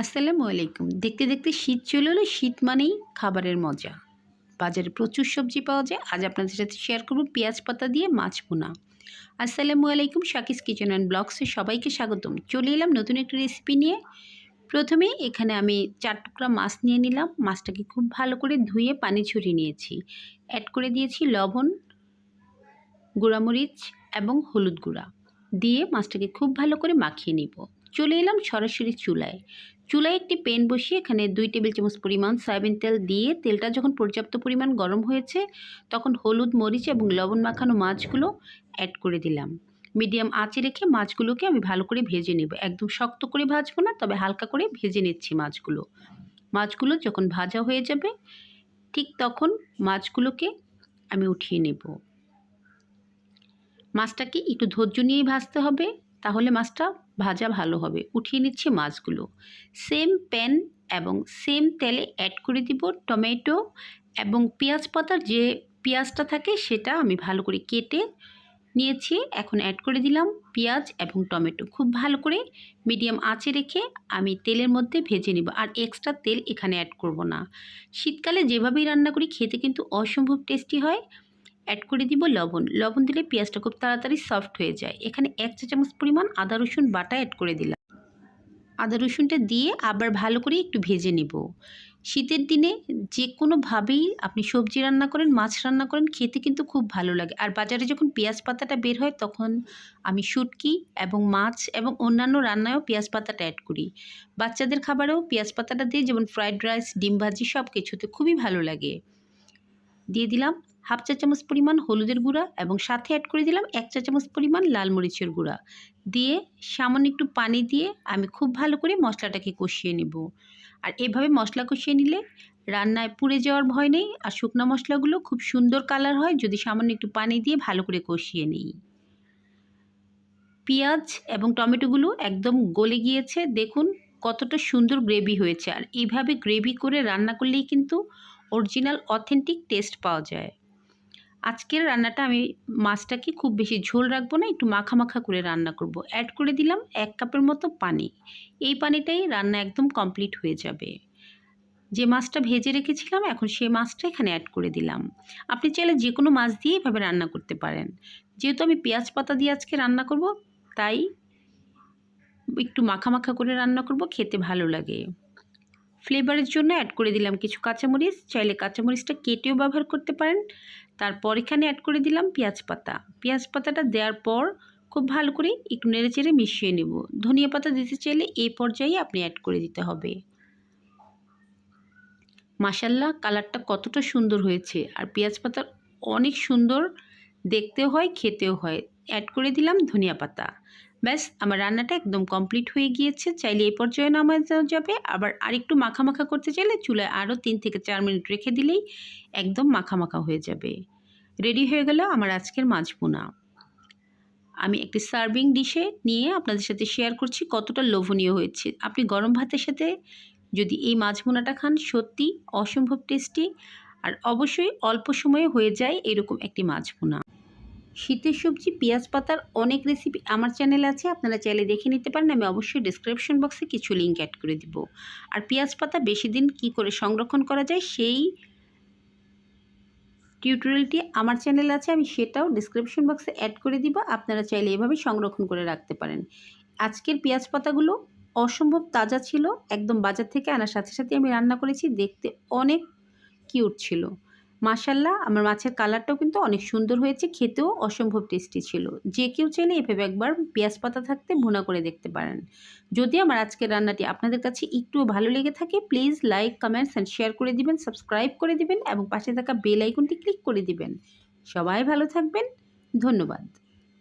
আসসালামু আলাইকুম। দেখতে দেখতে শীত চলে এলো, শীত মানেই খাবারের মজা। বাজারে প্রচুর সবজি পাওয়া যায়। আজ আপনাদের সাথে শেয়ার করব পেঁয়াজ পাতা দিয়ে মাছ ভুনা। আসসালামু আলাইকুম, শাকিস কিচেন অ্যান্ড ব্লগসে সবাইকে স্বাগতম। চলে এলাম নতুন একটি রেসিপি নিয়ে। প্রথমে এখানে আমি চার টুকরা মাছ নিয়ে নিলাম। মাছটাকে খুব ভালো করে ধুয়ে পানি ছড়িয়ে নিয়েছি। অ্যাড করে দিয়েছি লবণ, গুঁড়ামরিচ এবং হলুদ গুঁড়া। দিয়ে মাছটাকে খুব ভালো করে মাখিয়ে নিব। চলে এলাম সরাসরি চুলায়। চুলায় একটি পেন বসিয়ে এখানে দুই টেবিল চামচ পরিমাণ সয়াবিন তেল দিয়ে তেলটা যখন পর্যাপ্ত পরিমাণ গরম হয়েছে, তখন হলুদ, মরিচ এবং লবণ মাখানো মাছগুলো অ্যাড করে দিলাম। মিডিয়াম আঁচে রেখে মাছগুলোকে আমি ভালো করে ভেজে নেব। একদম শক্ত করে ভাজবো না, তবে হালকা করে ভেজে নিচ্ছি মাছগুলো। মাছগুলো যখন ভাজা হয়ে যাবে, ঠিক তখন মাছগুলোকে আমি উঠিয়ে নেব। মাছটাকে একটু ধৈর্য নিয়েই ভাজতে হবে, তাহলে মাছটা ভাজা ভালো হবে। উঠিয়ে নিচ্ছি মাছগুলো। সেম প্যান এবং সেম তেলে অ্যাড করে দিব টমেটো এবং পেঁয়াজ পাতার যে পেঁয়াজটা থাকে সেটা আমি ভালো করে কেটে নিয়েছি। এখন অ্যাড করে দিলাম পেঁয়াজ এবং টমেটো। খুব ভালো করে মিডিয়াম আঁচে রেখে আমি তেলের মধ্যে ভেজে নিব। আর এক্সট্রা তেল এখানে অ্যাড করব না। শীতকালে যেভাবেই রান্না করি, খেতে কিন্তু অসম্ভব টেস্টি হয়। অ্যাড করে দিব লবণ। লবণ দিলে পেঁয়াজটা খুব তাড়াতাড়ি সফট হয়ে যায়। এখানে এক চা চামচ পরিমাণ আদা, রসুন বাটা অ্যাড করে দিলাম। আদা, রসুনটা দিয়ে আবার ভালো করে একটু ভেজে নেব। শীতের দিনে যে কোনোভাবেই আপনি সবজি রান্না করেন, মাছ রান্না করেন, খেতে কিন্তু খুব ভালো লাগে। আর বাজারে যখন পেঁয়াজ পাতাটা বের হয়, তখন আমি শুটকি এবং মাছ এবং অন্যান্য রান্নায়ও পেঁয়াজ পাতাটা অ্যাড করি। বাচ্চাদের খাবারেও পেঁয়াজ পাতাটা দিয়ে, যেমন ফ্রাইড রাইস ডিম ভাজি সব কিছুতে খুবই ভালো লাগে। দিয়ে দিলাম হাফ চা চামচ পরিমাণ হলুদের গুঁড়া এবং সাথে অ্যাড করে দিলাম এক চা চামচ পরিমাণ লাল মরিচের গুঁড়া। দিয়ে সামান্য একটু পানি দিয়ে আমি খুব ভালো করে মশলাটাকে কষিয়ে নেব। আর এভাবে মশলা কষিয়ে নিলে রান্নায় পুড়ে যাওয়ার ভয় নেই আর শুকনো মশলাগুলো খুব সুন্দর কালার হয় যদি সামান্য একটু পানি দিয়ে ভালো করে কষিয়ে নিই। পেঁয়াজ এবং টমেটোগুলো একদম গলে গিয়েছে। দেখুন কতটা সুন্দর গ্রেভি হয়েছে। আর এইভাবে গ্রেভি করে রান্না করলেই কিন্তু অরিজিনাল অথেন্টিক টেস্ট পাওয়া যায়। আজকের রান্নাটা আমি মাছটাকে খুব বেশি ঝোল রাখব না, একটু মাখা মাখা করে রান্না করব। অ্যাড করে দিলাম এক কাপের মতো পানি। এই পানিটাই রান্না একদম কমপ্লিট হয়ে যাবে। যে মাছটা ভেজে রেখেছিলাম, এখন সেই মাছটা এখানে অ্যাড করে দিলাম। আপনি চাইলে যে কোনো মাছ দিয়ে এভাবে রান্না করতে পারেন। যেহেতু আমি পেঁয়াজ পাতা দিয়ে আজকে রান্না করব, তাই একটু মাখা মাখা করে রান্না করব, খেতে ভালো লাগে। ফ্লেভারের জন্য অ্যাড করে দিলাম কিছু কাঁচামরিচ। চাইলে কাঁচামরিচটা কেটেও ব্যবহার করতে পারেন। তারপর এখানে অ্যাড করে দিলাম পেঁয়াজ পাতা। পেঁয়াজ পাতাটা দেওয়ার পর খুব ভালো করে একটু নেড়ে চেড়ে মিশিয়ে নেব। ধনিয়া পাতা দিতে চাইলে এই পর্যায়ে আপনি অ্যাড করে দিতে হবে। মাসাল্লাহ কালারটা কতটা সুন্দর হয়েছে। আর পেঁয়াজ পাতা অনেক সুন্দর দেখতেও হয়, খেতেও হয়। অ্যাড করে দিলাম ধনিয়া পাতা। ব্যাস, আমার রান্নাটা একদম কমপ্লিট হয়ে গিয়েছে। চাইলে এই পর্যায়ে নামাজ যাবে। আবার আরেকটু মাখা মাখা করতে চাইলে চুলায় আরও তিন থেকে চার মিনিট রেখে দিলেই একদম মাখা মাখা হয়ে যাবে। রেডি হয়ে গেল আমার আজকের মাছ পোনা আমি একটি সার্ভিং ডিশে নিয়ে আপনাদের সাথে শেয়ার করছি কতটা লোভনীয় হয়েছে। আপনি গরম ভাতের সাথে যদি এই মাছ ভুনাটা খান, সত্যি অসম্ভব টেস্টি আর অবশ্যই অল্প সময়ে হয়ে যায় এরকম একটি মাছ ভুনা। শীতের সবজি, পেঁয়াজ পাতার অনেক রেসিপি আমার চ্যানেলে আছে, আপনারা চাইলে দেখে নিতে পারেন, আমি অবশ্যই ডিসক্রিপশন বক্সে কিছু লিঙ্ক অ্যাড করে দিব। আর পেঁয়াজ পাতা বেশি দিন কী করে সংরক্ষণ করা যায়, সেই টিউটোরিয়ালটি আমার চ্যানেলে আছে, আমি সেটাও ডিসক্রিপশন বক্সে অ্যাড করে দিব, আপনারা চাইলে এভাবে সংরক্ষণ করে রাখতে পারেন। আজকের পেঁয়াজ পাতাগুলো অসম্ভব তাজা ছিল, একদম বাজার থেকে আনার সাথে সাথে আমি রান্না করেছি, দেখতে অনেক কিউট ছিল। মাশাল্লাহ, আমার মাছের কালারটাও কিন্তু অনেক সুন্দর হয়েছে, খেতেও অসম্ভব টেস্টি ছিল। যে কেউ চাইলে এভাবে একবার পেঁয়াজ পাতা থাকতে ভুনা করে দেখতে পারেন। যদি আমার আজকের রান্নাটি আপনাদের কাছে একটু ভালো লেগে থাকে, please like, comments and share করে দিবেন, সাবস্ক্রাইব করে দিবেন এবং পাশে থাকা বেল আইকনটি ক্লিক করে দিবেন। সবাই ভালো থাকবেন, ধন্যবাদ।